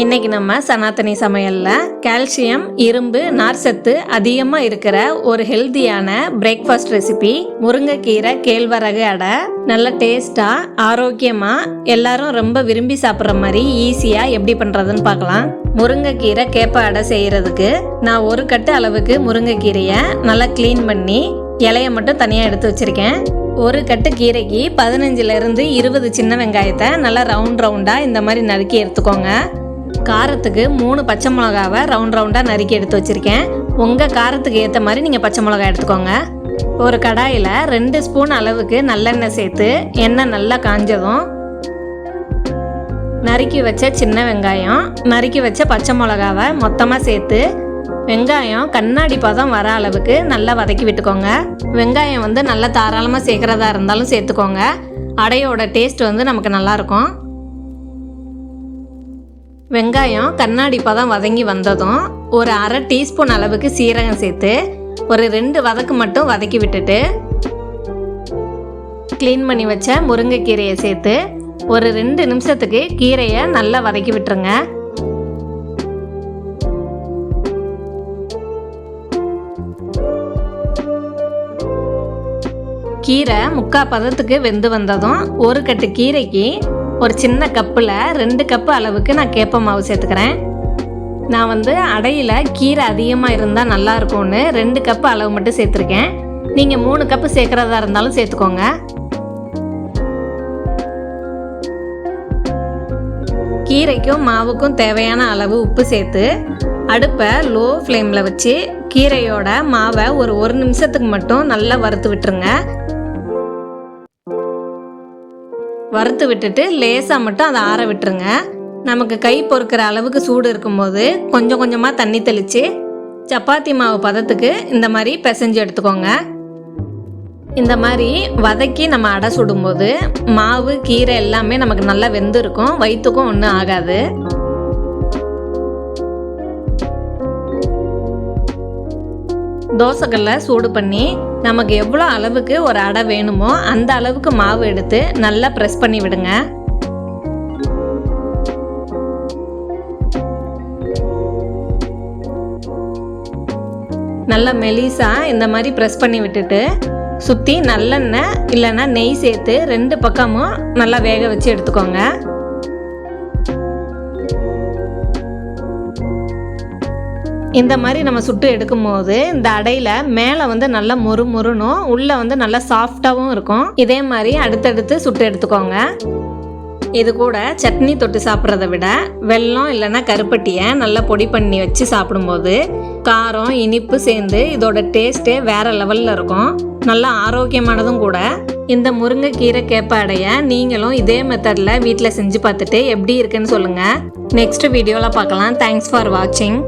இன்னைக்கு நம்ம சனாதனி சமையல்ல கால்சியம் இரும்பு நார்சத்து அதிகமா இருக்கிற ஒரு ஹெல்த்தியான பிரேக்ஃபாஸ்ட் ரெசிபி முருங்கைக்கீரை கேழ்வரகு அடை நல்ல டேஸ்டா ஆரோக்கியமா எல்லாரும் ரொம்ப விரும்பி சாப்பிட்ற மாதிரி ஈஸியா எப்படி பண்றதுன்னு பார்க்கலாம். முருங்கைக்கீரை கேப்ப அடை செய்யறதுக்கு நான் ஒரு கட்டு அளவுக்கு முருங்கைக்கீரையை நல்லா க்ளீன் பண்ணி இலைய மட்டும் தனியாக எடுத்து வச்சிருக்கேன். ஒரு கட்டு கீரைக்கு பதினஞ்சுல இருந்து இருபது சின்ன வெங்காயத்தை நல்லா ரவுண்ட் ரவுண்டா இந்த மாதிரி நறுக்கி எடுத்துக்கோங்க. காரத்துக்கு மூணு பச்சை மிளகாவை ரவுண்ட் ரவுண்டாக நறுக்கி எடுத்து வச்சுருக்கேன். உங்கள் காரத்துக்கு ஏற்ற மாதிரி நீங்கள் பச்சை மிளகா எடுத்துக்கோங்க. ஒரு கடாயில் ரெண்டு ஸ்பூன் அளவுக்கு நல்லெண்ணெய் சேர்த்து எண்ணெய் நல்லா காஞ்சதும் நறுக்கி வச்ச சின்ன வெங்காயம் நறுக்கி வச்ச பச்சை மிளகாவை மொத்தமாக சேர்த்து வெங்காயம் கண்ணாடி பதம் வர அளவுக்கு நல்லா வதக்கி விட்டுக்கோங்க. வெங்காயம் வந்து நல்லா தாராளமாக சேர்க்குறதா இருந்தாலும் சேர்த்துக்கோங்க. அடையோட டேஸ்ட் வந்து நமக்கு நல்லாயிருக்கும் வெங்காயம் கண்ணாடி பதம் வதங்கி வந்ததும் ஒரு அரை டீஸ்பூன் அளவுக்கு சீரகம் சேர்த்து ஒரு ரெண்டு வதக்கு மட்டும் வதக்கி விட்டுட்டு க்ளீன் பண்ணி வச்ச முருங்கைக்கீரையை சேர்த்து ஒரு ரெண்டு நிமிஷத்துக்கு கீரையை நல்லா வதக்கி விட்டுருங்க. கீரை முக்கா பதத்துக்கு வெந்து வந்ததும் ஒரு கட்டு கீரைக்கு ஒரு சின்ன கப்பில் ரெண்டு கப்பு அளவுக்கு நான் கேப்ப மாவு சேர்த்துக்கிறேன். நான் வந்து அடையில் கீரை அதிகமாக இருந்தால் நல்லா இருக்கும்னு ரெண்டு கப்பு அளவு மட்டும் சேர்த்துருக்கேன். நீங்கள் மூணு கப்பு சேர்க்குறதா இருந்தாலும் சேர்த்துக்கோங்க. கீரைக்கும் மாவுக்கும் தேவையான அளவு உப்பு சேர்த்து அடுப்பை லோ ஃப்ளேமில் வச்சு கீரையோட மாவை ஒரு ஒரு நிமிஷத்துக்கு மட்டும் நல்லா வறுத்து விட்டுருங்க. வறுத்து விட்டுட்டு லேசாக மட்டும் அதை ஆற விட்டுருங்க. நமக்கு கை பொறுக்கிற அளவுக்கு சூடு இருக்கும்போது கொஞ்சம் கொஞ்சமாக தண்ணி தெளித்து சப்பாத்தி மாவு பதத்துக்கு இந்த மாதிரி பிசைஞ்சு எடுத்துக்கோங்க. இந்த மாதிரி வதக்கி நம்ம அடை சுடும்போது மாவு கீரை எல்லாமே நமக்கு நல்லா வெந்திருக்கும். வயிற்றுக்கும் ஒன்றும் ஆகாது. தோசைக்கல்ல சூடு பண்ணி நமக்கு எவ்வளோ அளவுக்கு ஒரு அடை வேணுமோ அந்த அளவுக்கு மாவு எடுத்து நல்லா ப்ரெஸ் பண்ணி விடுங்க. நல்லா மெலிசாக இந்த மாதிரி ப்ரெஸ் பண்ணி விட்டுட்டு சுற்றி நல்லெண்ணெய் இல்லைன்னா நெய் சேர்த்து ரெண்டு பக்கமும் நல்லா வேக வச்சு எடுத்துக்கோங்க. இந்த மாதிரி நம்ம சுட்டு எடுக்கும்போது இந்த அடையில் மேலே வந்து நல்லா மொறு மொறுனும் உள்ளே வந்து நல்லா சாஃப்டாகவும் இருக்கும். இதே மாதிரி அடுத்தடுத்து சுட்டு எடுத்துக்கோங்க. இது கூட சட்னி தொட்டு சாப்பிட்றத விட வெல்லம் இல்லைன்னா கருப்பட்டியை நல்லா பொடி பண்ணி வச்சு சாப்பிடும்போது காரம் இனிப்பு சேர்ந்து இதோட டேஸ்ட்டே வேறு லெவலில் இருக்கும். நல்லா ஆரோக்கியமானதும் கூட. இந்த முருங்கைக்கீரை கேப்ப அடைய நீங்களும் இதே மெத்தடில் வீட்டில் செஞ்சு பார்த்துட்டு எப்படி இருக்குன்னு சொல்லுங்கள் நெக்ஸ்ட் வீடியோவில் பார்க்கலாம். தேங்க்ஸ் ஃபார் வாட்சிங்